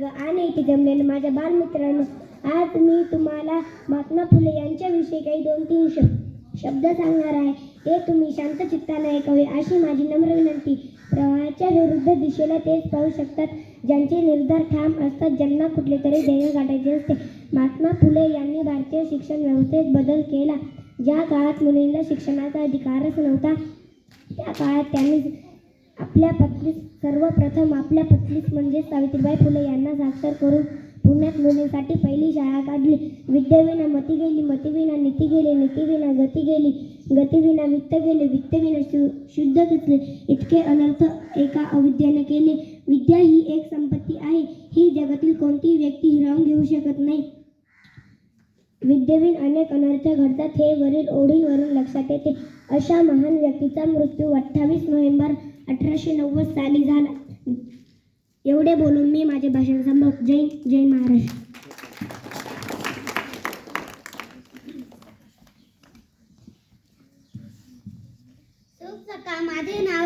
वर्ग आणि इथे जमलेले माझ्या बालमित्रांनो आज मी तुम्हाला महात्मा फुले यांच्याविषयी काही दोन तीन शब्द शब्द सांगणार आहे. ते तुम्ही शांत चित्ताने ऐकावे अशी माझी नम्र विनंती. प्रवाहाच्या विरुद्ध दिशेला तेच पाहू शकतात ज्यांचे निर्धार ठाम असतात ज्यांना कुठले तरी ध्येय गाठायचे असते. महात्मा फुले यांनी भारतीय शिक्षण व्यवस्थेत बदल केला. ज्या काळात मुलींना शिक्षणाचा अधिकारच नव्हता त्या काळात त्यांनी आपल्या पत्नीस सर्वप्रथम आपल्या पत्नीस म्हणजे सावित्रीबाई फुले यांना साक्षर करून पुण्यात मुलींसाठी पहिली शाळा काढली. विद्याविना मती गेली मतीविना नीती गेली नीतीविना गती गेली गतीविना वित्त गेले वित्तविना शु शुद्ध तुटले इतके अनर्थ एका अविद्याने केले. विद्या ही एक संपत्ती आहे. ही जगातील कोणतीही व्यक्ती हिरावून घेऊ शकत नाही. विद्येविन अनेक अनर्थ घडतात हे वरील ओढीवरून लक्षात येते. अशा महान व्यक्तीचा मृत्यू अठ्ठावीस नोव्हेंबर अठराशे नव्वद साली झाला. एवढे बोलून मी माझे भाषण संभव जय जय महाराष्ट्र. सुख माझे नाव